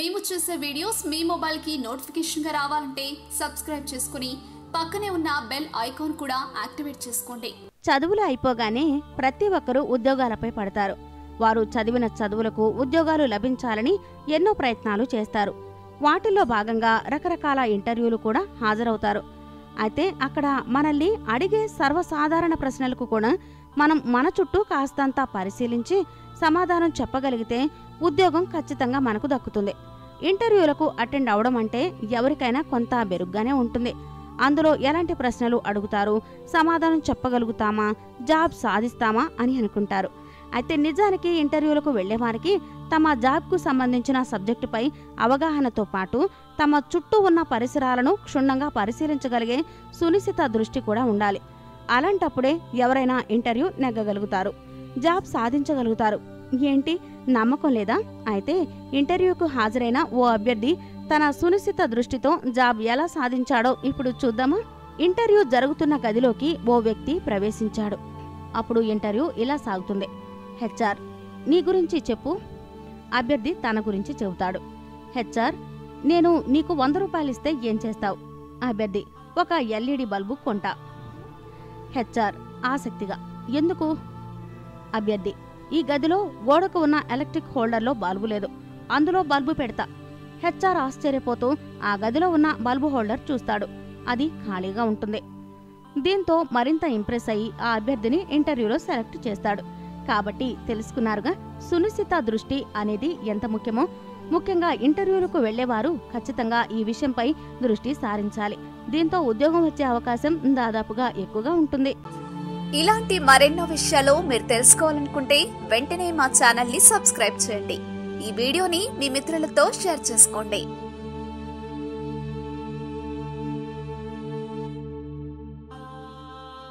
మేము చేసే వీడియోస్ మీ మొబైల్కి నోటిఫికేషన్గా రావాలంటే సబ్స్క్రైబ్ చేసుకుని పక్కనే ఉన్న బెల్ ఐకాన్ కూడా యాక్టివేట్ చేసుకోండి. చదువులు అయిపోగానే ప్రతి ఒక్కరూ ఉద్యోగాలపై పడతారు. వారు చదివిన చదువులకు ఉద్యోగాలు లభించాలని ఎన్నో ప్రయత్నాలు చేస్తారు. వాటిల్లో భాగంగా రకరకాల ఇంటర్వ్యూలు కూడా హాజరవుతారు. అయితే అక్కడ మనల్ని అడిగే సర్వసాధారణ ప్రశ్నలకు కూడా మనం మన చుట్టూ కాస్తంత పరిశీలించి సమాధానం చెప్పగలిగితే ఉద్యోగం ఖచ్చితంగా మనకు దక్కుతుంది. ఇంటర్వ్యూలకు అటెండ్ అవడం అంటే ఎవరికైనా కొంత బెరుగ్గానే ఉంటుంది. అందులో ఎలాంటి ప్రశ్నలు అడుగుతారు? సమాధానం చెప్పగలుగుతామా? జాబ్ సాధిస్తామా? అని అనుకుంటారు. అయితే నిజానికి ఇంటర్వ్యూలకు వెళ్ళేవారికి తమ జాబ్కు సంబంధించిన సబ్జెక్టుపై అవగాహనతో పాటు తమ చుట్టూ ఉన్న పరిసరాలను క్షుణ్ణంగా పరిశీలించగలిగే సునిశ్చిత దృష్టి కూడా ఉండాలి. అలాంటప్పుడే ఎవరైనా ఇంటర్వ్యూ నెగ్గగలుగుతారు. జాబ్ సాధించగలుగుతారు. ఏంటి? నమ్మకం లేదా? అయితే ఇంటర్వ్యూకు హాజరైన ఓ అభ్యర్థి తన సునిశ్చిత దృష్టితో జాబ్ ఎలా సాధించాడో ఇప్పుడు చూద్దామా? ఇంటర్వ్యూ జరుగుతున్న గదిలోకి ఓ వ్యక్తి ప్రవేశించాడు. అప్పుడు ఇంటర్వ్యూ ఇలా సాగుతుంది. హెచ్ఆర్ నీ గురించి చెప్పు. అభ్యర్థి తన గురించి చెబుతాడు. హెచ్ఆర్ నేను నీకు వంద రూపాయలు ఇస్తే ఏం చేస్తావు? అభ్యర్థి ఒక ఎల్ఈడి బల్బు కొంటా. హెచ్ఆర్ ఆసక్తిగా. ఎందుకు? అభ్యర్థి ఈ గదిలో గోడకు ఉన్న ఎలక్ట్రిక్ హోల్డర్లో బల్బు లేదు. అందులో బల్బు పెడతా. హెచ్ఆర్ ఆశ్చర్యపోతూ ఆ గదిలో ఉన్న బల్బు హోల్డర్ చూస్తాడు. అది ఖాళీగా ఉంటుంది. దీంతో మరింత ఇంప్రెస్ అయ్యి ఆ అభ్యర్థిని ఇంటర్వ్యూలో సెలెక్ట్ చేస్తాడు. కాబట్టి తెలుసుకున్నారుగా సునిశ్చిత దృష్టి అనేది ఎంత ముఖ్యమో ముఖ్యంగా ఇంటర్వ్యూలకు వెళ్ళేవారు ఖచ్చితంగా ఈ విషయంపై దృష్టి సారించాలి. దీంతో ఉద్యోగం వచ్చే అవకాశం దాదాపుగా ఎక్కువగా ఉంటుంది. ఇలాంటి మరెన్నో విషయాలు మీరు తెలుసుకోవాలనుకుంటే వెంటనే మా ఛానల్ని సబ్స్క్రైబ్ చేయండి. ఈ వీడియోని మీ మిత్రులతో షేర్ చేసుకోండి.